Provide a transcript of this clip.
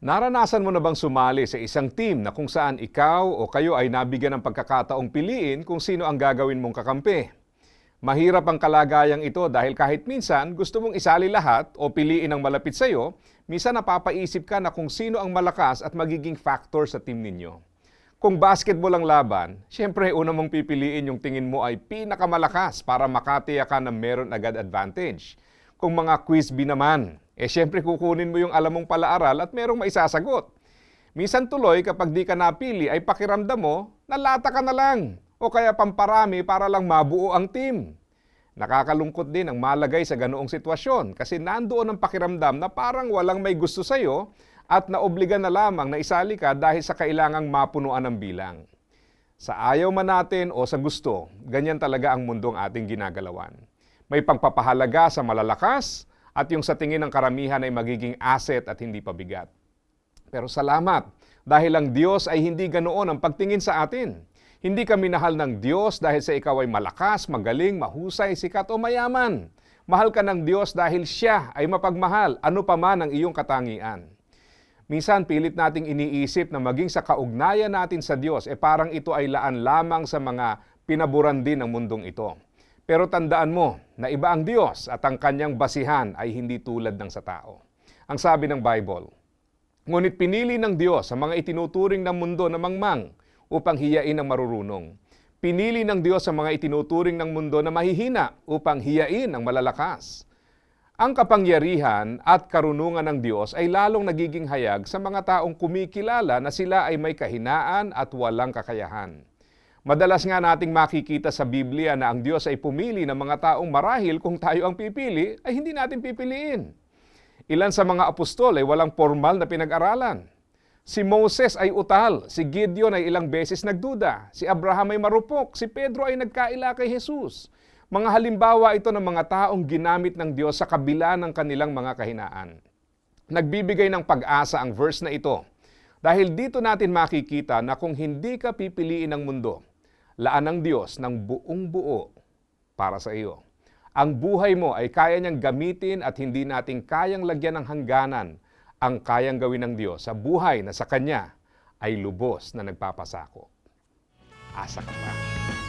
Naranasan mo na bang sumali sa isang team na kung saan ikaw o kayo ay nabigyan ng pagkakataong piliin kung sino ang gagawin mong kakampi? Mahirap ang kalagayang ito dahil kahit minsan gusto mong isali lahat o piliin ang malapit sa iyo, minsan napapaisip ka na kung sino ang malakas at magiging factor sa team ninyo. Kung basketball ang laban, syempre una mong pipiliin yung tingin mo ay pinakamalakas para makatiya ka na meron agad advantage. Kung mga quiz bee naman, eh syempre kukunin mo yung alam mong palaaral at merong maisasagot. Minsan tuloy kapag di ka napili ay pakiramdam mo, nalata ka na lang o kaya pamparami para lang mabuo ang team. Nakakalungkot din ang malagay sa ganoong sitwasyon kasi nandoon ang pakiramdam na parang walang may gusto sa'yo at naobliga na lamang na isali ka dahil sa kailangang mapunuan ng bilang. Sa ayaw man natin o sa gusto, ganyan talaga ang mundong ating ginagalawan. May pagpapahalaga sa malalakas at yung sa tingin ng karamihan ay magiging asset at hindi pabigat. Pero salamat dahil ang Diyos ay hindi ganoon ang pagtingin sa atin. Hindi ka minahal ng Diyos dahil sa ikaw ay malakas, magaling, mahusay, sikat o mayaman. Mahal ka ng Diyos dahil Siya ay mapagmahal, ano pa man ang iyong katangian. Minsan pilit nating iniisip na maging sa kaugnayan natin sa Diyos, eh parang ito ay laan lamang sa mga pinaburan din ng mundong ito. Pero tandaan mo na iba ang Diyos at ang kanyang basihan ay hindi tulad ng sa tao. Ang sabi ng Bible, Ngunit pinili ng Diyos ang mga itinuturing ng mundo na mangmang upang hiyain ang marurunong. Pinili ng Diyos ang mga itinuturing ng mundo na mahihina upang hiyain ang malalakas. Ang kapangyarihan at karunungan ng Diyos ay lalong nagiging hayag sa mga taong kumikilala na sila ay may kahinaan at walang kakayahan. Madalas nga nating makikita sa Biblia na ang Diyos ay pumili ng mga taong marahil kung tayo ang pipili, ay hindi natin pipiliin. Ilan sa mga apostol ay walang formal na pinag-aralan. Si Moses ay utal, si Gideon ay ilang beses nagduda, si Abraham ay marupok, si Pedro ay nagkaila kay Jesus. Mga halimbawa ito ng mga taong ginamit ng Diyos sa kabila ng kanilang mga kahinaan. Nagbibigay ng pag-asa ang verse na ito. Dahil dito natin makikita na kung hindi ka pipiliin ng mundo, laan ng Diyos ng buong buo para sa iyo. Ang buhay mo ay kaya niyang gamitin at hindi natin kayang lagyan ng hangganan ang kayang gawin ng Diyos sa buhay na sa Kanya ay lubos na nagpapasako. Asa ka pa.